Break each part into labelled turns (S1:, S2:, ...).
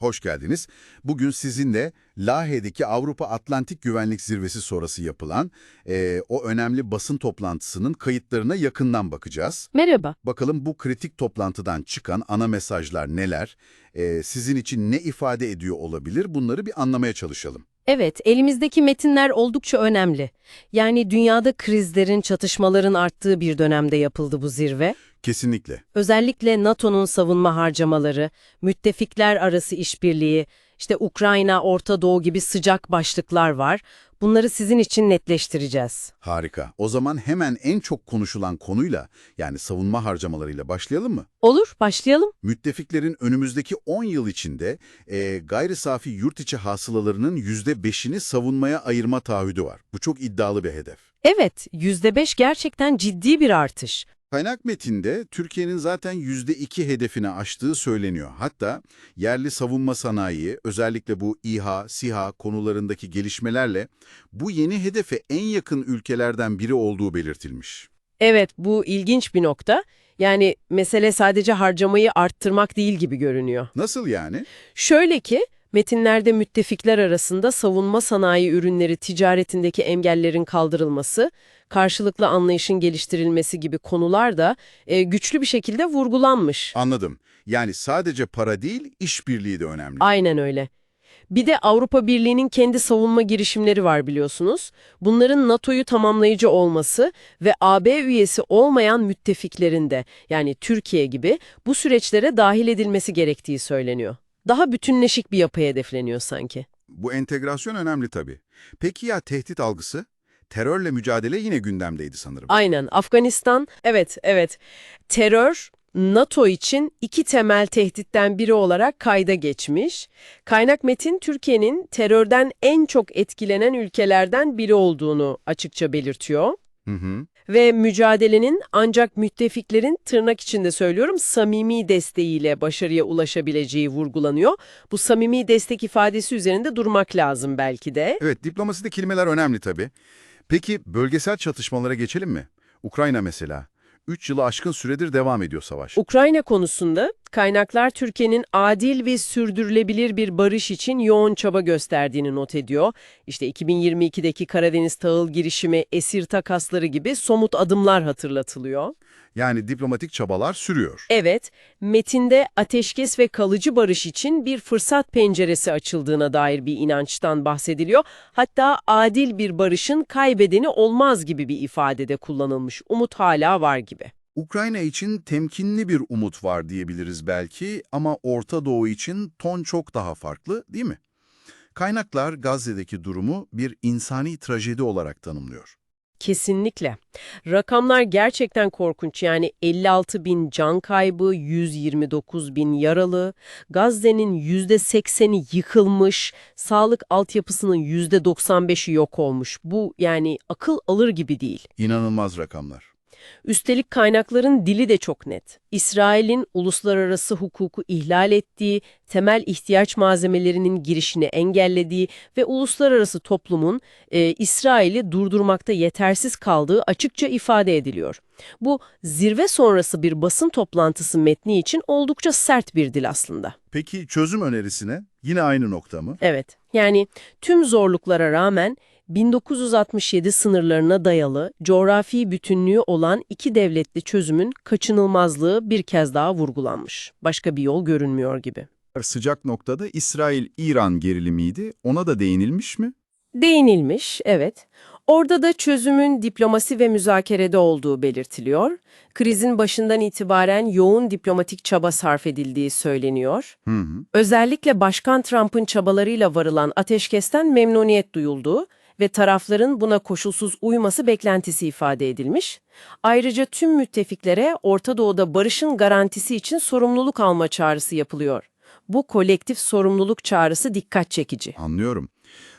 S1: hoş geldiniz. Bugün sizinle Lahey'deki Avrupa Atlantik Güvenlik Zirvesi sonrası yapılan eee, o önemli basın toplantısının kayıtlarına yakından bakacağız.
S2: Merhaba.
S1: Bakalım bu kritik toplantıdan çıkan ana mesajlar neler, eee, sizin için ne ifade ediyor olabilir bunları bir anlamaya çalışalım.
S2: Evet, elimizdeki metinler oldukça önemli. Yani dünyada krizlerin, çatışmaların arttığı bir dönemde yapıldı bu zirve.
S1: Kesinlikle.
S2: Özellikle NATO'nun savunma harcamaları, müttefikler arası işbirliği, işte Ukrayna, Orta Doğu gibi sıcak başlıklar var. Bunları sizin için netleştireceğiz.
S1: Harika. O zaman hemen en çok konuşulan konuyla yani savunma harcamalarıyla başlayalım mı?
S2: Olur, başlayalım.
S1: Müttefiklerin önümüzdeki 10 yıl içinde e, gayri safi yurt içi hasılalarının %5'ini savunmaya ayırma taahhüdü var. Bu çok iddialı bir hedef.
S2: Evet, %5 gerçekten ciddi bir artış.
S1: Kaynak metinde Türkiye'nin zaten %2 hedefini aştığı söyleniyor. Hatta yerli savunma sanayi, özellikle bu İHA, SİHA konularındaki gelişmelerle bu yeni hedefe en yakın ülkelerden biri olduğu belirtilmiş.
S2: Evet, bu ilginç bir nokta. Yani mesele sadece harcamayı arttırmak değil gibi görünüyor.
S1: Nasıl yani?
S2: Şöyle ki, metinlerde müttefikler arasında savunma sanayi ürünleri ticaretindeki engellerin kaldırılması, karşılıklı anlayışın geliştirilmesi gibi konular da e, güçlü bir şekilde vurgulanmış.
S1: Anladım. Yani sadece para değil, işbirliği de önemli.
S2: Aynen öyle. Bir de Avrupa Birliği'nin kendi savunma girişimleri var biliyorsunuz. Bunların NATO'yu tamamlayıcı olması ve AB üyesi olmayan müttefiklerin de yani Türkiye gibi bu süreçlere dahil edilmesi gerektiği söyleniyor. Daha bütünleşik bir yapı hedefleniyor sanki.
S1: Bu entegrasyon önemli tabii. Peki ya tehdit algısı? Terörle mücadele yine gündemdeydi sanırım.
S2: Aynen. Afganistan, evet, evet. Terör, NATO için iki temel tehditten biri olarak kayda geçmiş. Kaynak metin, Türkiye'nin terörden en çok etkilenen ülkelerden biri olduğunu açıkça belirtiyor.
S1: Hı hı.
S2: Ve mücadelenin ancak müttefiklerin tırnak içinde söylüyorum samimi desteğiyle başarıya ulaşabileceği vurgulanıyor. Bu samimi destek ifadesi üzerinde durmak lazım belki de.
S1: Evet, diplomaside kelimeler önemli tabii. Peki bölgesel çatışmalara geçelim mi? Ukrayna mesela. 3 yılı aşkın süredir devam ediyor savaş.
S2: Ukrayna konusunda kaynaklar Türkiye'nin adil ve sürdürülebilir bir barış için yoğun çaba gösterdiğini not ediyor. İşte 2022'deki Karadeniz tahıl girişimi, esir takasları gibi somut adımlar hatırlatılıyor.
S1: Yani diplomatik çabalar sürüyor.
S2: Evet, metinde ateşkes ve kalıcı barış için bir fırsat penceresi açıldığına dair bir inançtan bahsediliyor. Hatta adil bir barışın kaybedeni olmaz gibi bir ifadede kullanılmış. Umut hala var gibi.
S1: Ukrayna için temkinli bir umut var diyebiliriz belki ama Orta Doğu için ton çok daha farklı değil mi? Kaynaklar Gazze'deki durumu bir insani trajedi olarak tanımlıyor.
S2: Kesinlikle. Rakamlar gerçekten korkunç. Yani 56 bin can kaybı, 129 bin yaralı, Gazze'nin %80'i yıkılmış, sağlık altyapısının %95'i yok olmuş. Bu yani akıl alır gibi değil.
S1: İnanılmaz rakamlar.
S2: Üstelik kaynakların dili de çok net. İsrail'in uluslararası hukuku ihlal ettiği, temel ihtiyaç malzemelerinin girişini engellediği ve uluslararası toplumun e, İsrail'i durdurmakta yetersiz kaldığı açıkça ifade ediliyor. Bu zirve sonrası bir basın toplantısı metni için oldukça sert bir dil aslında.
S1: Peki çözüm önerisine yine aynı nokta mı?
S2: Evet, yani tüm zorluklara rağmen 1967 sınırlarına dayalı coğrafi bütünlüğü olan iki devletli çözümün kaçınılmazlığı bir kez daha vurgulanmış. Başka bir yol görünmüyor gibi.
S3: Sıcak noktada İsrail-İran gerilimiydi. Ona da değinilmiş mi?
S2: Değinilmiş, evet. Orada da çözümün diplomasi ve müzakerede olduğu belirtiliyor. Krizin başından itibaren yoğun diplomatik çaba sarf edildiği söyleniyor.
S3: Hı hı.
S2: Özellikle Başkan Trump'ın çabalarıyla varılan ateşkesten memnuniyet duyulduğu ve tarafların buna koşulsuz uyması beklentisi ifade edilmiş. Ayrıca tüm müttefiklere Orta Doğu'da barışın garantisi için sorumluluk alma çağrısı yapılıyor. Bu kolektif sorumluluk çağrısı dikkat çekici.
S3: Anlıyorum.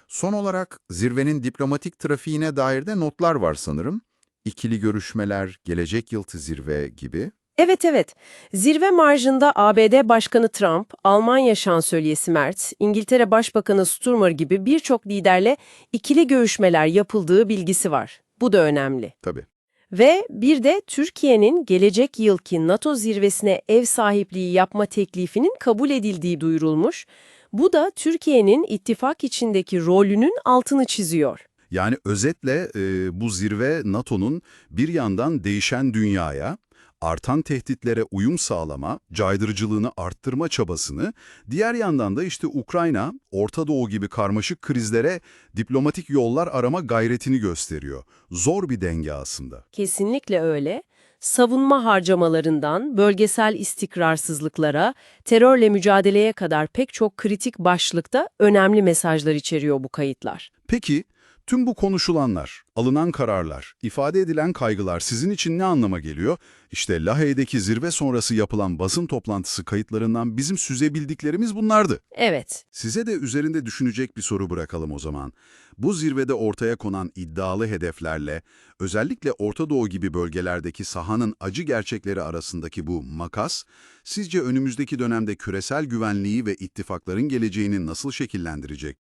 S3: Son olarak zirvenin diplomatik trafiğine dair de notlar var sanırım. İkili görüşmeler, gelecek yıltı zirve gibi.
S2: Evet evet. Zirve marjında ABD Başkanı Trump, Almanya Şansölyesi Merz, İngiltere Başbakanı Sturmer gibi birçok liderle ikili görüşmeler yapıldığı bilgisi var. Bu da önemli.
S3: Tabii.
S2: Ve bir de Türkiye'nin gelecek yılki NATO zirvesine ev sahipliği yapma teklifinin kabul edildiği duyurulmuş. Bu da Türkiye'nin ittifak içindeki rolünün altını çiziyor.
S1: Yani özetle e, bu zirve NATO'nun bir yandan değişen dünyaya, artan tehditlere uyum sağlama, caydırıcılığını arttırma çabasını, diğer yandan da işte Ukrayna, Orta Doğu gibi karmaşık krizlere diplomatik yollar arama gayretini gösteriyor. Zor bir denge aslında.
S2: Kesinlikle öyle. Savunma harcamalarından bölgesel istikrarsızlıklara, terörle mücadeleye kadar pek çok kritik başlıkta önemli mesajlar içeriyor bu kayıtlar.
S1: Peki, tüm bu konuşulanlar, alınan kararlar, ifade edilen kaygılar sizin için ne anlama geliyor? İşte Lahey'deki zirve sonrası yapılan basın toplantısı kayıtlarından bizim süzebildiklerimiz bunlardı.
S2: Evet,
S1: Size de üzerinde düşünecek bir soru bırakalım o zaman. Bu zirvede ortaya konan iddialı hedeflerle, özellikle Orta Doğu gibi bölgelerdeki sahanın acı gerçekleri arasındaki bu makas, sizce önümüzdeki dönemde küresel güvenliği ve ittifakların geleceğini nasıl şekillendirecek?